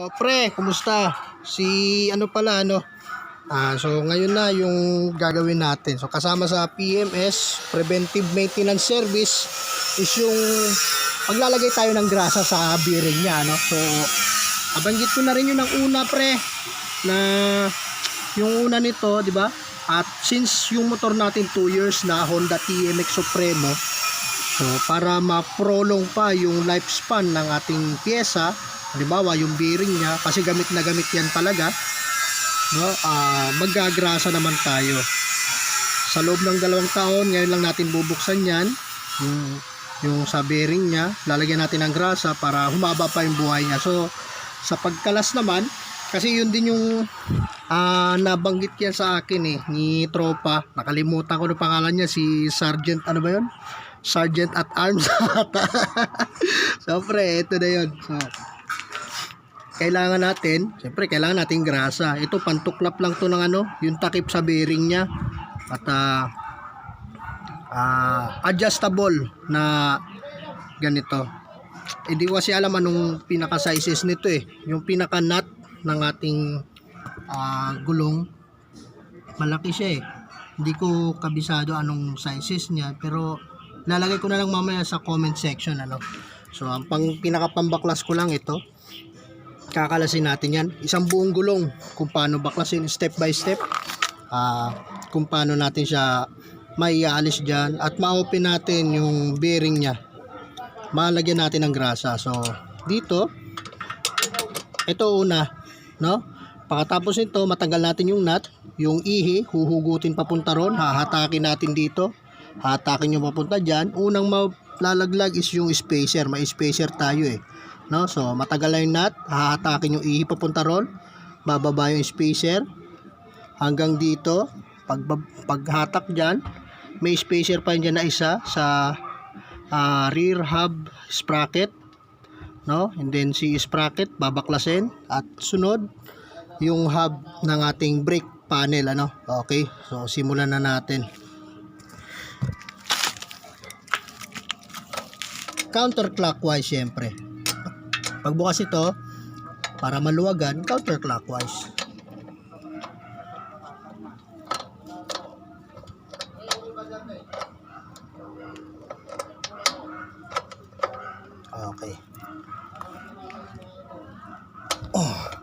Oh, pre, kumusta? Si ano pala ano? Ah, so ngayon na yung gagawin natin. So kasama sa PMS, Preventive Maintenance Service is yung paglalagay tayo ng grasa sa bearing niya, no? So abanggit ko na rin yun ng una, pre, na yung una nito, di ba? At since yung motor natin 2 years na Honda TMX Supremo, So, para ma-prolong pa yung lifespan ng ating pyesa, halimbawa yung bearing niya, kasi gamit na gamit yan talaga, no, ah magagrasa naman tayo. Sa loob ng dalawang taon, ngayon lang natin bubuksan yan, yung, yung sa bearing niya, lalagyan natin ng grasa para humaba pa yung buhay niya. So, sa pagkalas naman, kasi yun din yung ah nabanggit yan sa akin eh, ni Tropa. Nakalimutan ko na pangalan niya, si Sergeant, ano ba yun? Sergeant at Arms so pre ito na yun so, kailangan natin siyempre kailangan natin grasa. Ito pantuklap lang to ng ano yung takip sa bearing niya. At ah, ah, adjustable na ganito. Hindi ko kasi alam anong pinaka sizes nito eh. Yung pinaka nut ng ating ah, gulong malaki siya eh. Hindi ko kabisado anong sizes niya pero lalagay ko na lang mamaya sa comment section ano. So ang pang pinakapambaklas ko lang ito kakalasin natin yan. Isang buong gulong kung paano baklasin step by step. Ah kung paano natin siya maialis dyan. At ma-open natin yung bearing niya. Malagyan natin ng grasa. So dito ito una no? Pagkatapos nito matanggal natin yung nut. Yung ihi huhugutin papunta ron. Hahatakin natin dito. Hatakin nyo papunta dyan, unang malalaglag is yung spacer. May spacer tayo eh. No? So, matagal na yung nut, hahatakin yung ihi papunta ron, bababa yung spacer, hanggang dito, pag, paghatak dyan, may spacer pa dyan na isa sa ah, rear hub sprocket. No? And then si sprocket, babaklasin. At sunod, yung hub ng ating brake panel. Ano? Okay, so simulan na natin. counterclockwise syempre. Pagbukas ito, para maluwagan, counterclockwise. Okay. Oh.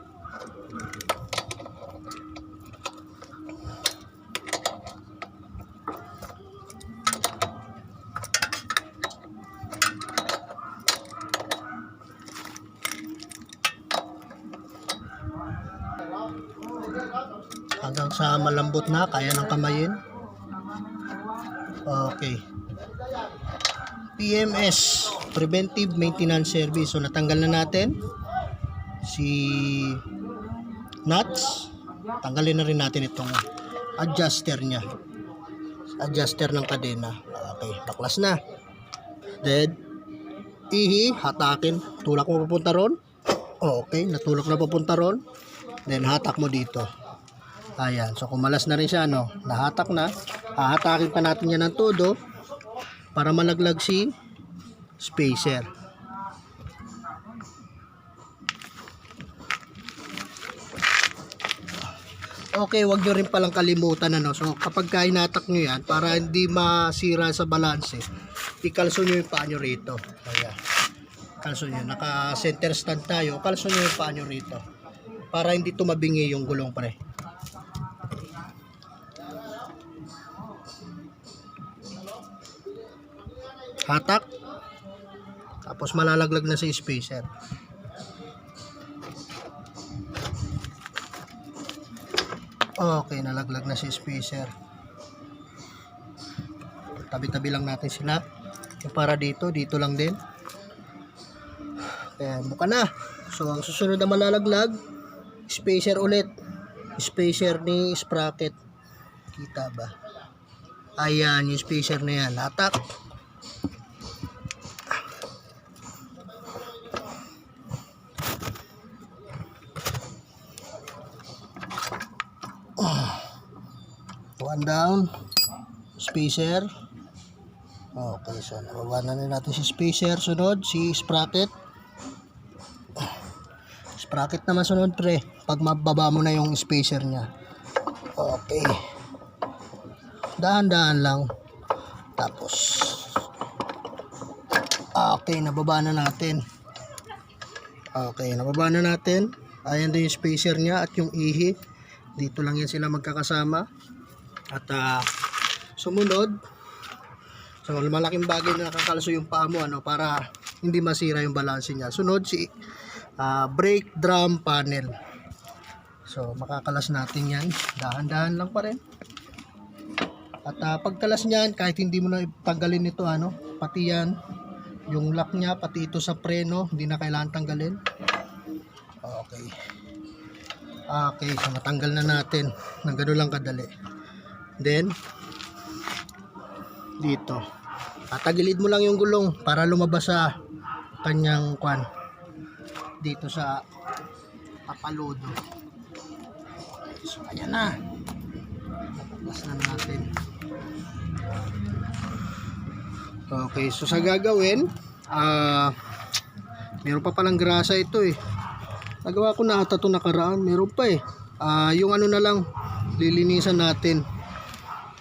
hanggang sa malambot na kaya ng kamayin. Okay. PMS Preventive Maintenance Service. So natanggal na natin si nuts. Tanggalin na rin natin itong adjuster nya adjuster ng kadena. Okay baklas na. Then ihi hatakin. Tulak mo papunta ron. Okay natulak na papunta ron. Then hatak mo dito Ayan, so kumalas na rin siya, no? Nahatak na. Hahatakin pa natin yan ng todo para malaglag si spacer. Okay, wag nyo rin palang kalimutan, ano? So, kapag hinatak nyo yan, para hindi masira sa balanse, ikalso nyo yung paa nyo rito. Ayan. Kalso nyo. Naka-center stand tayo. Kalso nyo yung paa rito. Para hindi tumabingi yung gulong pre. Hatak. Tapos malalaglag na sa spacer. Okay nalaglag na si spacer. Tabi-tabi lang natin sila. Yung para dito, dito lang din. Kaya buka na. So ang susunod na malalaglag spacer ulit. Spacer ni sprocket. Kita ba? Ayan yung spacer na yan. Hatak down spacer okay so nababa natin si spacer sunod si sprocket Sprocket naman sunod pre. Pag mababa mo na yung spacer niya. Okay. Dahan-dahan lang. Tapos. Okay, nababa na natin. Okay, nababa na natin. Ayan din yung spacer niya at yung ihi. Dito lang yan sila magkakasama. At ah, sumunod, so malaking bagay na nakakalso yung paa mo ano, para hindi masira yung balanse niya. Sunod si ah, brake drum panel. So makakalas natin yan. Dahan-dahan lang pa rin. At ah, pagkalas niyan, kahit hindi mo na tanggalin ito, ano, pati yan, yung lock niya, pati ito sa preno, hindi na kailangan tanggalin. Okay. Okay, so matanggal na natin. Nang gano'n lang kadali. Then, dito. Tatagilid mo lang yung gulong para lumabas sa kanyang kwan. Dito sa papaludo. So ayan na. Tapos na natin. Okay, so sa gagawin, ah, meron pa palang grasa ito eh. Nagawa ko na ata ito nakaraan, meron pa eh. Ah, yung ano na lang, lilinisan natin.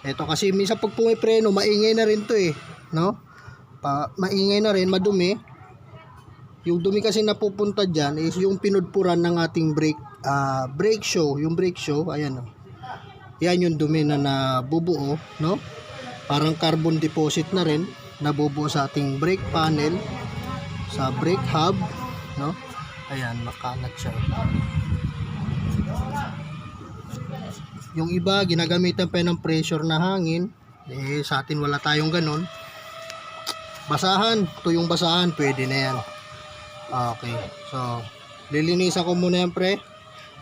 Ito kasi minsan pag pumipreno, maingay na rin to eh, no? Pa, maingay na rin, madumi. Yung dumi kasi napupunta dyan is yung pinudpuran ng ating brake, ah, brake show, yung brake show, ayan oh. Yan yung dumi na nabubuo, no? Parang carbon deposit na rin, nabubuo sa ating brake panel, sa brake hub, no? Ayan, makalat siya. Yung iba, ginagamitan pa ng pressure na hangin. Eh, sa atin wala tayong ganon. Basahan, tuyong basahan, pwede na yan. Okay, so, lilinisan ko muna yan pre.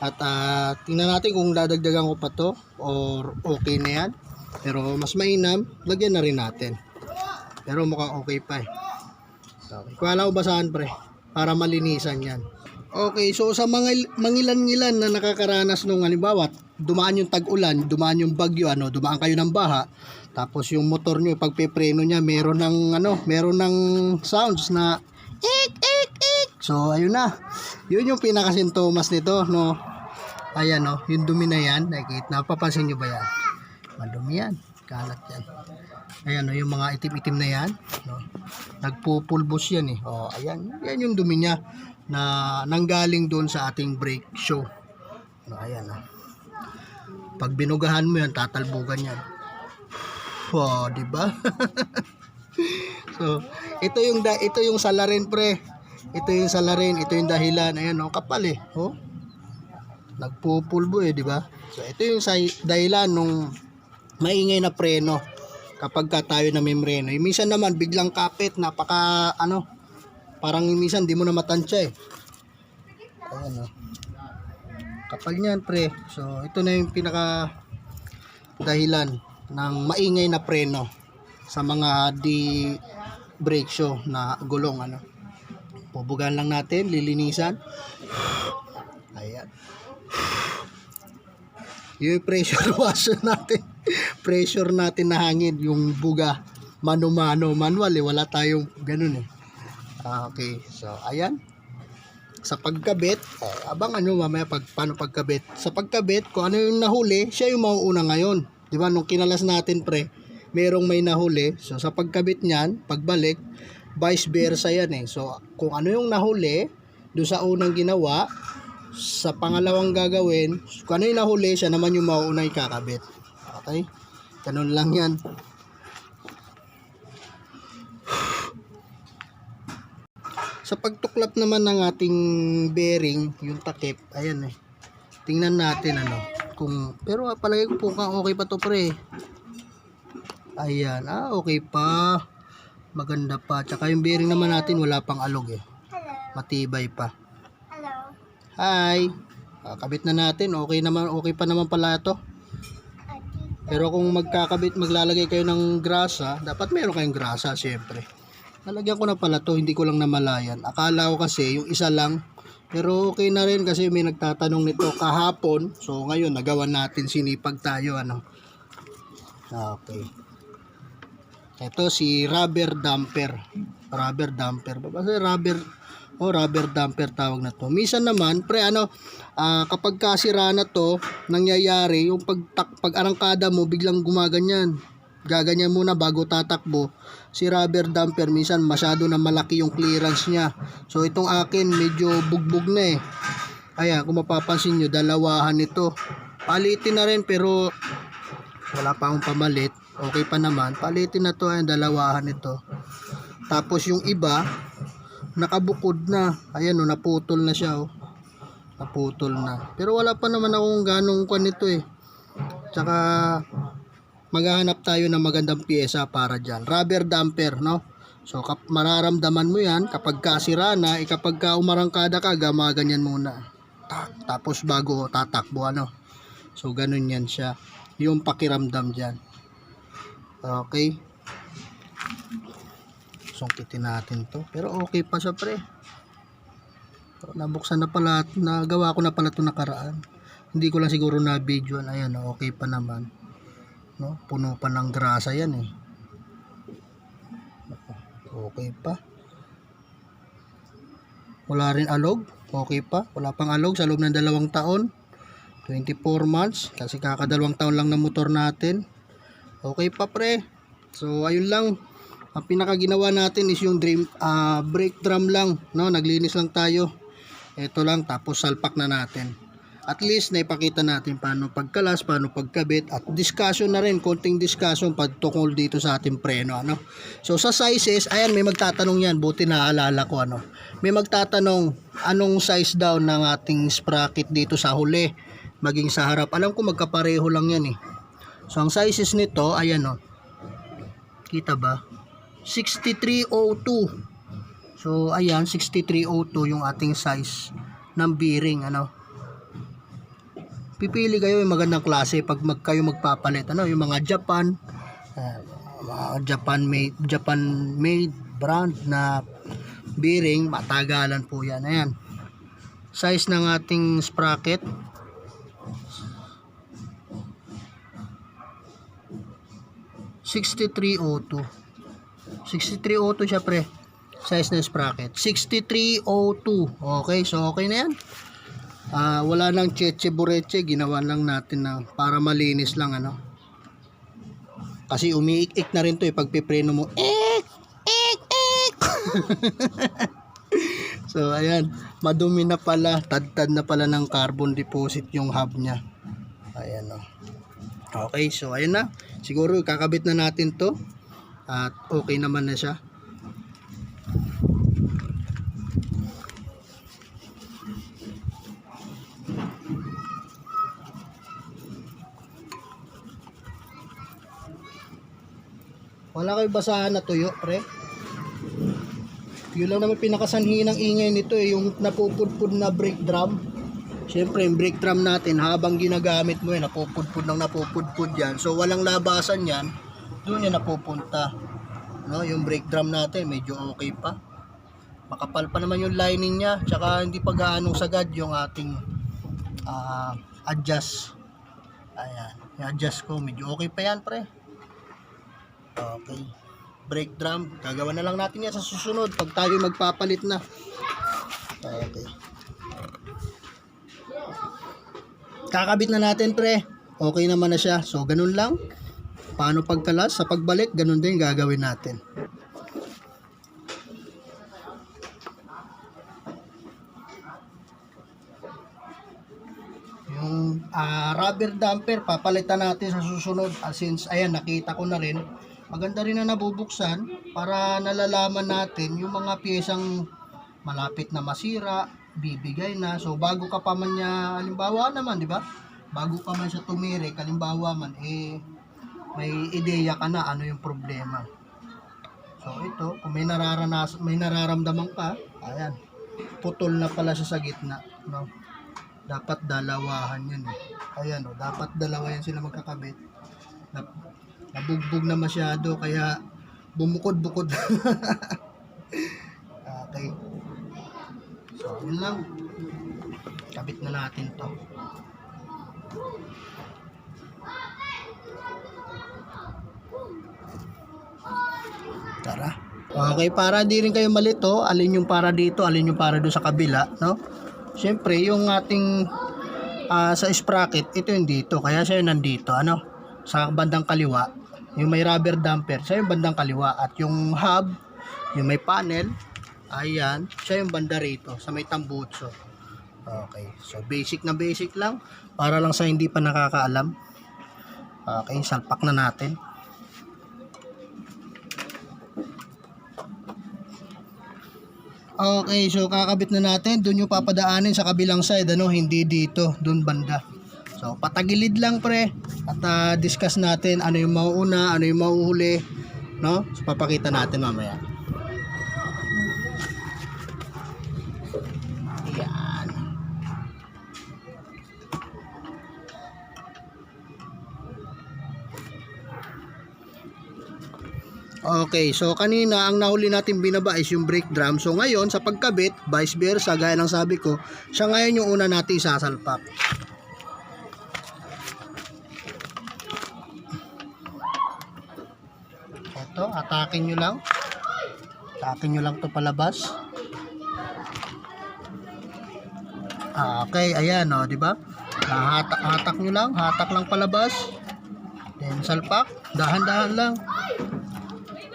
At ah, tingnan natin kung dadagdagan ko pa to or okay na yan. Pero mas mainam, lagyan na rin natin. Pero mukhang okay pa eh. Okay. Kuha ko basahan pre para malinisan yan. Okay, so sa mga mangilan-ngilan na nakakaranas nung halimbawa, dumaan yung tag-ulan, dumaan yung bagyo, ano, dumaan kayo ng baha, tapos yung motor nyo, pagpepreno niya, meron ng, ano, meron ng sounds na, ik, ik, ik. So, ayun na. Yun yung pinakasintomas nito, no. Ayan, no, yung dumi na yan, nakikita, napapansin nyo ba yan? Madumi yan, kalat yan. Ayan, no, yung mga itim-itim na yan, no. Nagpupulbos yan eh. Oh, ayan, yan yung dumi niya na nanggaling doon sa ating brake show. No, ayan ah. Pag binugahan mo yan, tatalbugan yan. Oh, di ba? so, ito yung da, ito yung salarin pre. Ito yung salarin, ito yung dahilan. Ayan oh, kapal eh. Oh. Nagpupulbo eh, di ba? So, ito yung dahilan nung maingay na preno kapag ka tayo na membreno. Yung minsan naman biglang kapit, napaka ano, parang minsan di mo na matansya eh. Ayan oh. Kapal niyan pre. So ito na yung pinaka dahilan ng maingay na preno sa mga di brake show na gulong ano. Pubugan lang natin, lilinisan. Ayan. Yung pressure washer natin. pressure natin na hangin, yung buga mano-mano, manual eh, wala tayong ganun eh. Ah, okay, so ayan. Sa pagkabit, eh, abangan nyo mamaya pag, paano pagkabit. Sa pagkabit, kung ano yung nahuli, siya yung mauuna ngayon. Di ba, nung kinalas natin pre, merong may nahuli. So sa pagkabit niyan, pagbalik, vice versa yan eh. So kung ano yung nahuli, doon sa unang ginawa, sa pangalawang gagawin, kung ano yung nahuli, siya naman yung mauuna ikakabit. Okay? Ganun lang yan. Sa pagtuklap naman ng ating bearing, yung takip, ayan eh. Tingnan natin ano. Kung, pero ah, palagay ko po okay pa to pre. Ayan, ah okay pa. Maganda pa. Tsaka yung bearing naman natin wala pang alog eh. Matibay pa. Hello. Hi. Ah, kabit na natin. Okay naman, okay pa naman pala to. Pero kung magkakabit, maglalagay kayo ng grasa, dapat meron kayong grasa, syempre. Nalagyan ko na pala to, hindi ko lang namalayan. Akala ko kasi yung isa lang, pero okay na rin kasi may nagtatanong nito kahapon. So ngayon, nagawa natin, sinipag tayo, ano. Okay. Ito si rubber damper. Rubber damper. Basta rubber o rubber damper tawag na to. Minsan naman, pre, ano, ah, kapag kasira na to, nangyayari, yung pag, pag arangkada mo, biglang gumaganyan. Gaganyan muna bago tatakbo. Si rubber damper, minsan masyado na malaki yung clearance niya. So, itong akin, medyo bugbog na eh. Ayan, kung mapapansin nyo, dalawahan ito. Palitin na rin, pero wala pa akong pamalit. Okay pa naman. Palitin na to, ayan, dalawahan ito. Tapos yung iba, nakabukod na. Ayan, oh, naputol na siya, oh. Naputol na. Pero wala pa naman akong ganong kwan nito, eh. Tsaka, maghahanap tayo ng magandang pyesa para dyan. Rubber damper, no? So, kap mararamdaman mo yan kapag kasira na, eh, kapag ka umarangkada ka, gamaganyan muna. Tak, tapos bago tatakbo, ano? So, ganun yan siya. Yung pakiramdam dyan. Okay. Sungkitin natin to. Pero okay pa siya, pre. Nabuksan na pala, nagawa ko na pala ito nakaraan. Hindi ko lang siguro na video. Ayan, okay pa naman. No? Puno pa ng grasa yan eh. Okay pa. Wala rin alog. Okay pa. Wala pang alog sa loob ng dalawang taon. 24 months. Kasi kakadalawang taon lang ng motor natin. Okay pa pre. So ayun lang. Ang pinaka ginawa natin is yung dream, ah, brake drum lang. No? Naglinis lang tayo. Ito lang. Tapos salpak na natin at least naipakita natin paano pagkalas, paano pagkabit at discussion na rin, konting discussion pagtukol dito sa ating preno ano. So sa sizes, ayan may magtatanong yan, buti naaalala ko ano. May magtatanong anong size daw ng ating sprocket dito sa huli, maging sa harap. Alam ko magkapareho lang yan eh. So ang sizes nito, ayan oh. Kita ba? 6302. So ayan, 6302 yung ating size ng bearing ano pipili kayo yung magandang klase pag mag kayo magpapalit. Ano yung mga Japan uh, Japan made Japan made brand na bearing matagalan po yan. Ayan. Size ng ating sprocket. (6302) 6302 siya pre size ng sprocket. 6302 okay so okay na yan Ah, wala nang cheche bureche, ginawa lang natin na para malinis lang ano. Kasi umiik-ik na rin 'to eh pag pipreno mo. Ik ik ik. so ayan, madumi na pala, tad-tad na pala ng carbon deposit yung hub niya. Ayan oh. Okay, so ayun na. Siguro kakabit na natin 'to. At okay naman na siya. Wala kayo basahan na tuyo, pre. Yun lang naman pinakasanhi ng ingay nito eh, yung napupudpud na brake drum. Siyempre, yung brake drum natin, habang ginagamit mo eh, napupudpud ng napupudpud yan. So, walang labasan yan, doon yan napupunta. No, yung brake drum natin, medyo okay pa. Makapal pa naman yung lining niya, tsaka hindi pa gaanong sagad yung ating ah, adjust. Ayan, yung adjust ko, medyo okay pa yan, pre. Okay. Brake drum. Gagawa na lang natin yan sa susunod pag tayo magpapalit na. Okay. Kakabit na natin pre. Okay naman na siya. So ganun lang. Paano pagkalas? Sa pagbalik, ganun din gagawin natin. Yung ah, rubber damper, papalitan natin sa susunod. Ah, since, ayan, nakita ko na rin. Maganda rin na nabubuksan para nalalaman natin yung mga piyesang malapit na masira, bibigay na. So, bago ka pa man niya, halimbawa naman, di ba? Bago pa man siya tumirik, halimbawa man, eh, may ideya ka na ano yung problema. So, ito, kung may nararanas, may nararamdaman ka, ayan, putol na pala siya sa gitna, no? Dapat dalawahan yun eh. Ayan, oh, dapat dalawa yan sila magkakabit. Nabugbog na masyado, kaya bumukod-bukod. okay. So, yun lang. Kabit na natin to. Tara. Okay, para di rin kayo malito, alin yung para dito, alin yung para doon sa kabila, no? Siyempre, yung ating ah, sa sprocket, ito yung dito, kaya siya yung nandito, ano? Sa bandang kaliwa, yung may rubber damper, siya yung bandang kaliwa. At yung hub, yung may panel, ayan, siya yung banda rito, sa may tambutso. Okay, so basic na basic lang, para lang sa hindi pa nakakaalam. Okay, salpak na natin. Okay, so kakabit na natin. Doon yung papadaanin sa kabilang side, ano, hindi dito, doon banda. So, patagilid lang pre. At ah, discuss natin ano yung mauuna, ano yung mauhuli, no? So, papakita natin mamaya. Okay, so kanina ang nahuli natin binaba is yung brake drum. So ngayon sa pagkabit, vice versa, gaya ng sabi ko, siya ngayon yung una natin isasalpak. Ito, atakin nyo lang. Atakin nyo lang to palabas. Ah, okay, ayan o, di ba? Ah, hatak, hatak nyo lang, hatak lang palabas. Then salpak, dahan-dahan lang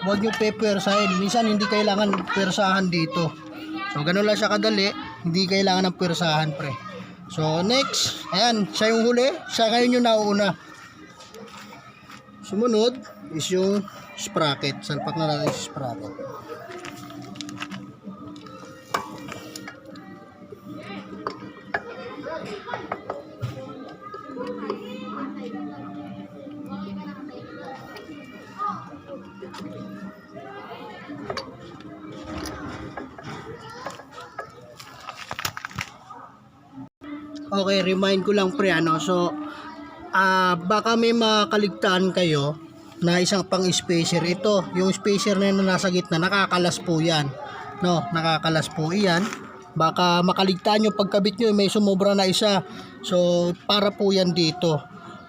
huwag nyo pe-pwersahin. Minsan hindi kailangan pwersahan dito. So, ganun lang siya kadali. Hindi kailangan ng pwersahan, pre. So, next. Ayan, siya yung huli. Siya ngayon yung nauuna. Sumunod is yung sprocket. Salpak na natin yung sprocket. Okay, remind ko lang pre ano. So ah baka may makaligtaan kayo na isang pang spacer ito. Yung spacer na yun na nasa gitna, nakakalas po 'yan. No, nakakalas po 'yan. Baka makaligtaan yung pagkabit nyo, may sumobra na isa. So, para po yan dito.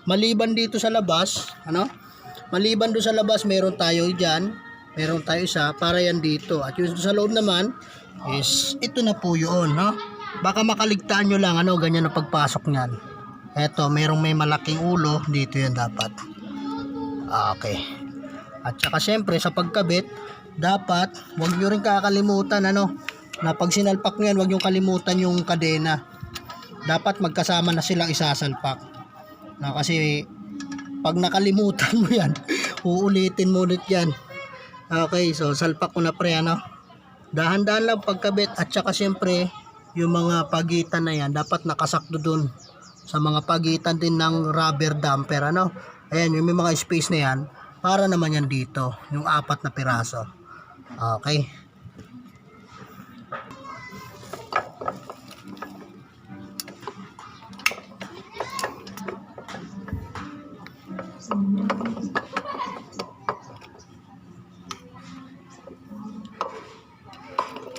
Maliban dito sa labas, ano? Maliban doon sa labas, meron tayo dyan. Meron tayo isa, para yan dito. At yung sa loob naman, is ito na po yun, no? Baka makaligtaan nyo lang, ano, ganyan na pagpasok niyan. Eto, merong may malaking ulo, dito yan dapat. Okay. At saka syempre, sa pagkabit, dapat, huwag nyo rin kakalimutan, ano, na pag sinalpak nyo yan, huwag nyo kalimutan yung kadena. Dapat magkasama na silang isasalpak. No, kasi, pag nakalimutan mo yan, uulitin mo ulit yan. Okay, so salpak ko na pre, ano. Dahan-dahan lang pagkabit at saka syempre, yung mga pagitan na yan, dapat nakasakto dun sa mga pagitan din ng rubber damper, ano. Ayan, yung may mga space na yan, para naman yan dito, yung apat na piraso. Okay.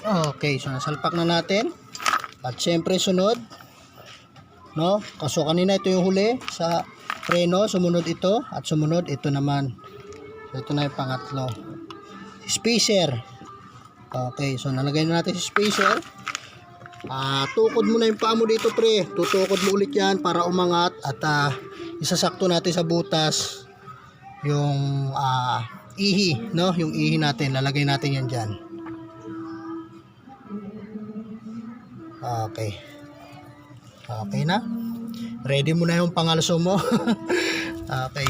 Okay, so nasalpak na natin. At syempre sunod, no? Kaso kanina ito yung huli sa preno, sumunod ito at sumunod ito naman. So, ito na yung pangatlo. Spacer. Okay, so nalagay na natin si spacer. Ah, tukod mo na yung paa mo dito, pre. Tutukod mo ulit 'yan para umangat at ah, isasakto natin sa butas yung ah, ihi, no? Yung ihi natin, lalagay natin 'yan diyan. Okay. Okay na. Ready mo na yung pangalso mo. okay.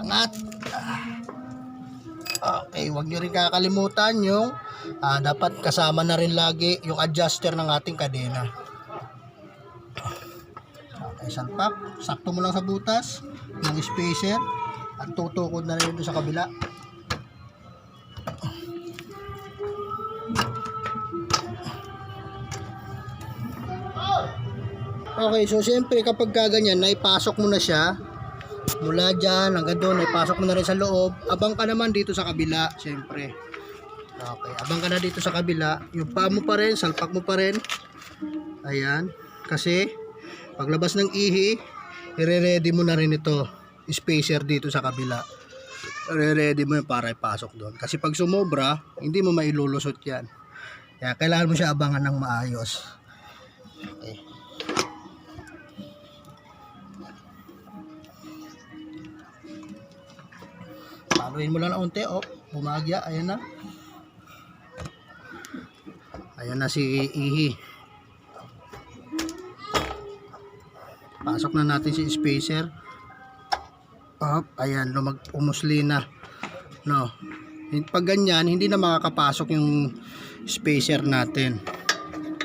Angat. Okay, wag nyo rin kakalimutan yung ah, dapat kasama na rin lagi yung adjuster ng ating kadena. Okay, salpak. Sakto mo lang sa butas. Yung spacer. At tutukod na rin sa kabila. Okay, so siyempre kapag kaganyan, naipasok mo na siya, mula dyan hanggang doon, naipasok mo na rin sa loob, abang ka naman dito sa kabila, siyempre. Okay, abang ka na dito sa kabila, yung paa mo pa rin, salpak mo pa rin. Ayan, kasi paglabas ng ihi, ire-ready mo na rin ito, spacer dito sa kabila. re-ready mo yun para ipasok doon. Kasi pag sumobra, hindi mo mailulusot yan. Kaya kailangan mo siya abangan ng maayos. Okay. Paluin mo lang na unti, oh. Bumagya, ayan na. Ayan na si Ihi. Pasok na natin si spacer. Up, ayan, lumag umusli na. No. Pag ganyan, hindi na makakapasok yung spacer natin.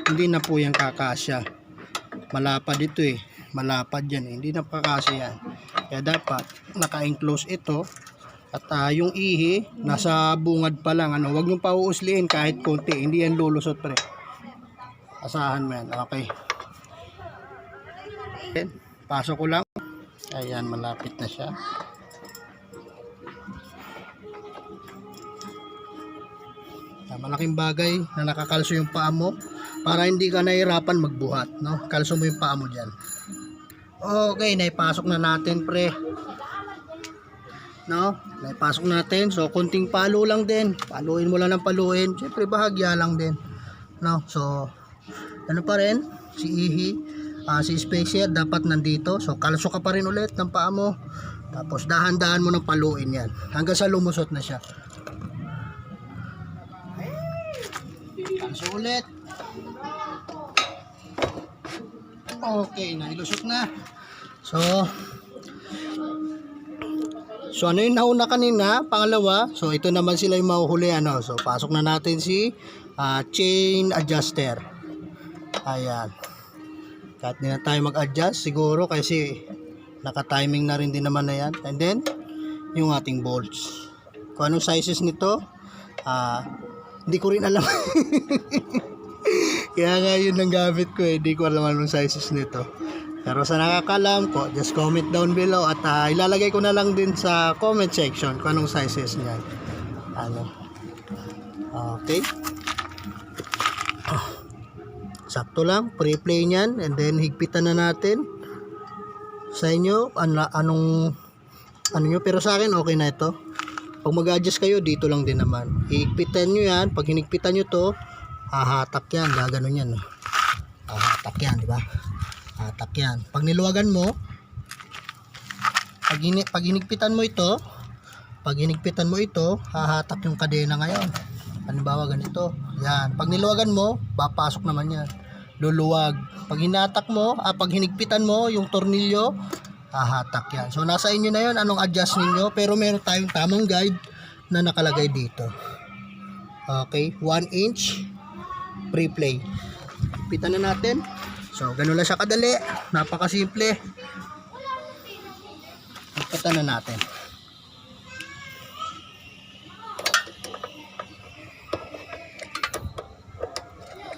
Hindi na po yan kakasya. Malapad ito eh. Malapad yan. eh. Hindi na kakasya yan. Kaya dapat naka-enclose ito. At ah, yung ihi, nasa bungad pa lang. Ano, huwag nyo pa uusliin kahit konti. Hindi yan lulusot pre. Asahan mo yan. Okay. Then, pasok ko lang. Ayan, malapit na siya. Ah, malaking bagay na nakakalso yung paa mo para hindi ka nahirapan magbuhat, no? Kalso mo yung paa mo diyan. Okay, naipasok na natin, pre. No? Naipasok natin. So, kunting palo lang din. Paluin mo lang ng paluin. Siyempre, bahagya lang din. No? So, ano pa rin? Si Ihi, ah, si Spacer, dapat nandito. So, kalso ka pa rin ulit ng paa mo. Tapos, dahan-dahan mo ng paluin yan. Hanggang sa lumusot na siya. Kalso ulit. Okay, nailusot na. So, So ano yung nauna kanina, pangalawa, so ito naman sila yung mahuhuli ano. So pasok na natin si ah, chain adjuster. Ayan. Kahit hindi tayo mag-adjust siguro kasi naka-timing na rin din naman na yan. And then yung ating bolts. Kung anong sizes nito, ah hindi ko rin alam. Kaya nga yun ang gamit ko eh. Hindi ko alam anong sizes nito. Pero sa nakakalam ko, just comment down below at ah, ilalagay ko na lang din sa comment section kung anong sizes niyan. Ano. Okay. Ah. Sakto lang, pre-play niyan and then higpitan na natin. Sa inyo, ano, anong ano nyo, pero sa akin okay na ito. Pag mag-adjust kayo, dito lang din naman. Higpitan nyo yan, pag hinigpitan nyo to, hahatak yan, gaganon yan. Hahatak yan, di ba? Hatak yan. Pag niluwagan mo, pag, hini, pag hinigpitan mo ito, pag hinigpitan mo ito, hahatak yung kadena ngayon. Halimbawa ganito. Yan. Pag niluwagan mo, papasok naman yan. Luluwag. Pag hinatak mo, ah, pag hinigpitan mo yung tornilyo, hahatak yan. So nasa inyo na yun anong adjust ninyo, pero meron tayong tamang guide na nakalagay dito. Okay, 1 inch pre-play. Pitan na natin. So, ganun lang siya kadali. Napakasimple. Pitan na natin.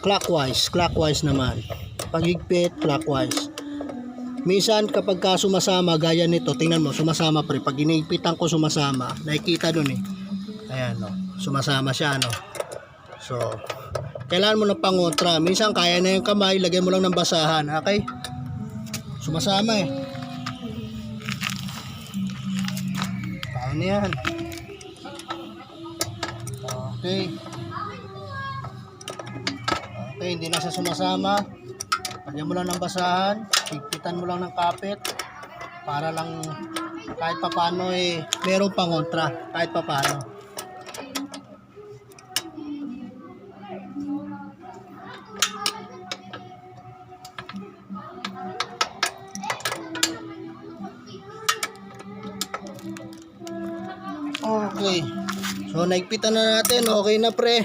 Clockwise, clockwise naman. Pagigpit, clockwise. Minsan kapag ka sumasama gaya nito, tingnan mo, sumasama pre. Pag iniigpitan ko sumasama, nakikita dun eh. Ayan no, sumasama siya no. So, kailangan mo ng pangontra. Minsan kaya na yung kamay, lagay mo lang ng basahan, okay? Sumasama eh. Kaya yan. Okay. Okay, hindi na siya sumasama. Lagyan mo lang ng basahan, higpitan mo lang ng kapit para lang kahit papano eh merong pangontra kahit papano. Naigpitan na natin. Okay na, pre.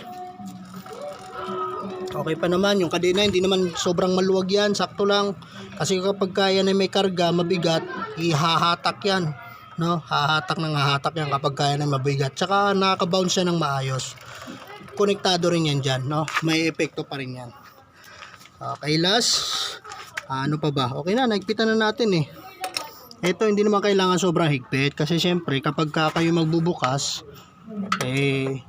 Okay pa naman. Yung kadena, hindi naman sobrang maluwag yan. Sakto lang. Kasi kapag kaya na may karga, mabigat, ihahatak yan. No? Hahatak ng hahatak yan kapag kaya na mabigat. Tsaka nakaka-bounce siya ng maayos. Konektado rin yan dyan. No? May epekto pa rin yan. Okay, last. Ano pa ba? Okay na, naigpitan na natin eh. Ito hindi naman kailangan sobrang higpit kasi syempre kapag ka kayo magbubukas eh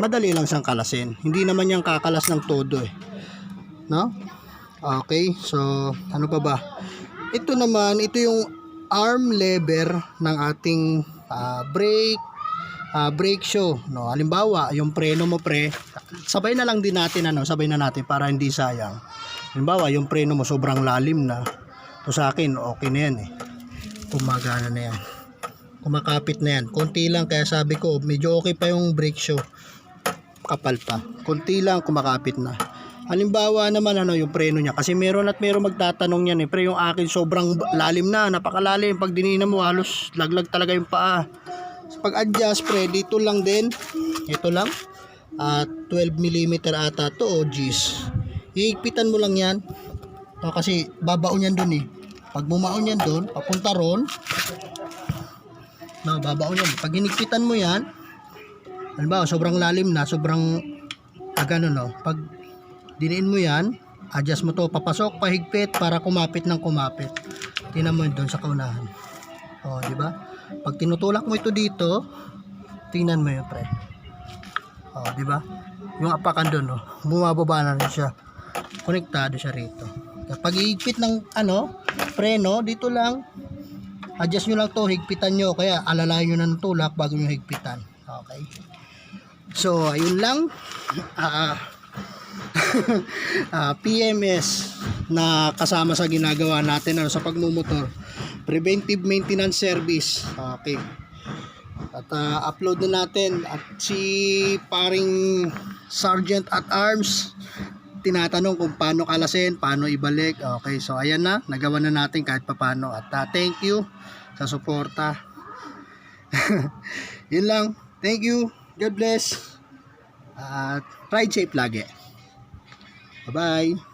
madali lang siyang kalasin. Hindi naman yung kakalas ng todo eh. No? Okay, so ano pa ba? Ito naman, ito yung arm lever ng ating ah, brake, ah, brake show. No, halimbawa, yung preno mo pre, sabay na lang din natin ano, sabay na natin para hindi sayang. Halimbawa, yung preno mo sobrang lalim na. To sa akin, okay na yan eh. Kumagana na yan. Kumakapit na yan. Konti lang, kaya sabi ko, medyo okay pa yung brake show. Kapal pa. Konti lang, kumakapit na. Halimbawa naman ano yung preno niya. Kasi meron at meron magtatanong yan eh. Pre yung akin sobrang lalim na. Napakalalim. Pag dinina mo halos laglag talaga yung paa. So, pag adjust pre dito lang din. Ito lang. At 12 mm ata to o G's hihigpitan mo lang yan. No, kasi babaon yan dun eh. Pag bumaon yan dun papunta ron no, babaon yan pag hinigpitan mo yan halimbawa sobrang lalim na sobrang ah, ganun no pag diniin mo yan, adjust mo to, papasok, pahigpit para kumapit ng kumapit. Tingnan mo yun doon sa kaunahan. O, di ba? Pag tinutulak mo ito dito, tingnan mo yun, pre. O, di ba? Yung apakan doon, no? bumababa na rin siya. Konektado siya rito. Pag higpit ng, ano, preno, dito lang, adjust nyo lang to, higpitan nyo. Kaya alalayan nyo ng tulak bago nyo higpitan. Okay. So, ayun lang. Ah, ah, PMS na kasama sa ginagawa natin ano, sa pagmumotor. Preventive Maintenance Service. Okay. At ah, upload na natin at si paring Sergeant at Arms tinatanong kung paano kalasin, paano ibalik. Okay, so ayan na, nagawa na natin kahit papano. At ah, thank you sa suporta. Yun lang. Thank you. God bless. At ride safe lagi. Bye-bye.